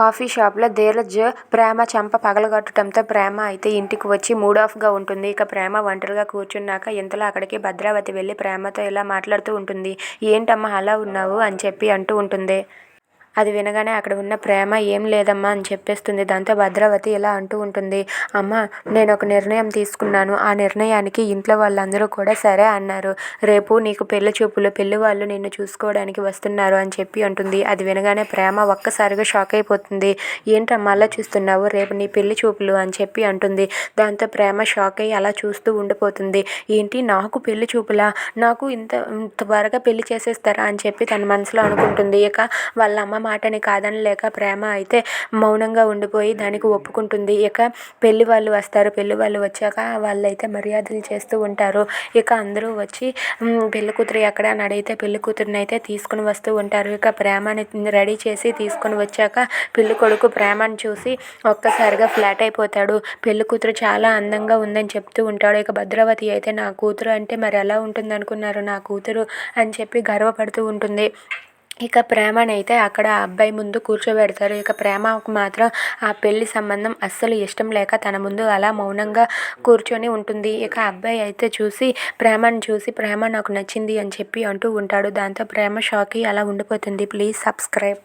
Coffee షాప్లో ధీరజ్ ప్రేమ చెంప పగలగొట్టడంతో ప్రేమ అయితే ఇంటికి వచ్చి మూడ్ ఆఫ్గా ఉంటుంది. ఇక ప్రేమ ఒంటరిగా కూర్చున్నాక ఇంతలో అక్కడికి భద్రావతి వెళ్ళి ప్రేమతో ఇలా మాట్లాడుతూ ఉంటుంది. ఏంటమ్మా అలా ఉన్నావు? అని చెప్పి అంటూ ఉంటుంది. అది వినగానే అక్కడ ఉన్న ప్రేమ ఏం లేదమ్మా అని చెప్పేస్తుంది. దాంతో భద్రావతి ఇలా అంటూ ఉంటుంది. అమ్మ నేను ఒక నిర్ణయం తీసుకున్నాను. ఆ నిర్ణయానికి ఇంట్లో వాళ్ళందరూ కూడా సరే అన్నారు. రేపు నీకు పెళ్ళి చూపులు పెళ్ళి వాళ్ళు నిన్ను చూసుకోవడానికి వస్తున్నారు అని చెప్పి అంటుంది. అది వినగానే ప్రేమ ఒక్కసారిగా షాక్ అయిపోతుంది. ఏంటమ్మా అలా చూస్తున్నావు? రేపు నీ పెళ్ళి చూపులు అని చెప్పి అంటుంది. దాంతో ప్రేమ షాక్ అయ్యి అలా చూస్తూ ఉండిపోతుంది. ఏంటి? నాకు పెళ్ళి చూపులా? నాకు ఇంత త్వరగా పెళ్ళి చేసేస్తారా? అని చెప్పి తన మనసులో అనుకుంటుంది. ఇక వాళ్ళ అమ్మ మాటని కాదనలేక ప్రేమ అయితే మౌనంగా ఉండిపోయి దానికి ఒప్పుకుంటుంది. ఇక పెళ్ళి వాళ్ళు వస్తారు. పెళ్ళి వాళ్ళు వచ్చాక వాళ్ళైతే మర్యాదలు చేస్తూ ఉంటారు. ఇక అందరూ వచ్చి పెళ్ళి కూతురు ఎక్కడ? అని అడిగితే పెళ్ళి కూతురుని అయితే తీసుకుని వస్తూ ఉంటారు. ఇక ప్రేమని రెడీ చేసి తీసుకొని వచ్చాక పెళ్ళి కొడుకు ప్రేమను చూసి ఒక్కసారిగా ఫ్లాట్ అయిపోతాడు. పెళ్ళి కూతురు చాలా అందంగా ఉందని చెప్తూ ఉంటాడు. ఇక భద్రావతి అయితే నా కూతురు అంటే మరి ఎలా ఉంటుంది అనుకున్నారు నా కూతురు అని చెప్పి గర్వపడుతూ ఉంటుంది. ఇక ప్రేమనైతే అయితే అక్కడ ఆ అబ్బాయి ముందు కూర్చోబెడతారు. ఇక ప్రేమకు మాత్రం ఆ పెళ్ళి సంబంధం అస్సలు ఇష్టం లేక తన ముందు అలా మౌనంగా కూర్చొని ఉంటుంది. ఇక అబ్బాయి అయితే చూసి ప్రేమను చూసి ప్రేమ నాకు నచ్చింది అని చెప్పి అంటూ ఉంటాడు. దాంతో ప్రేమ షాక్ అయ్యి అలా ఉండిపోతుంది. Please subscribe.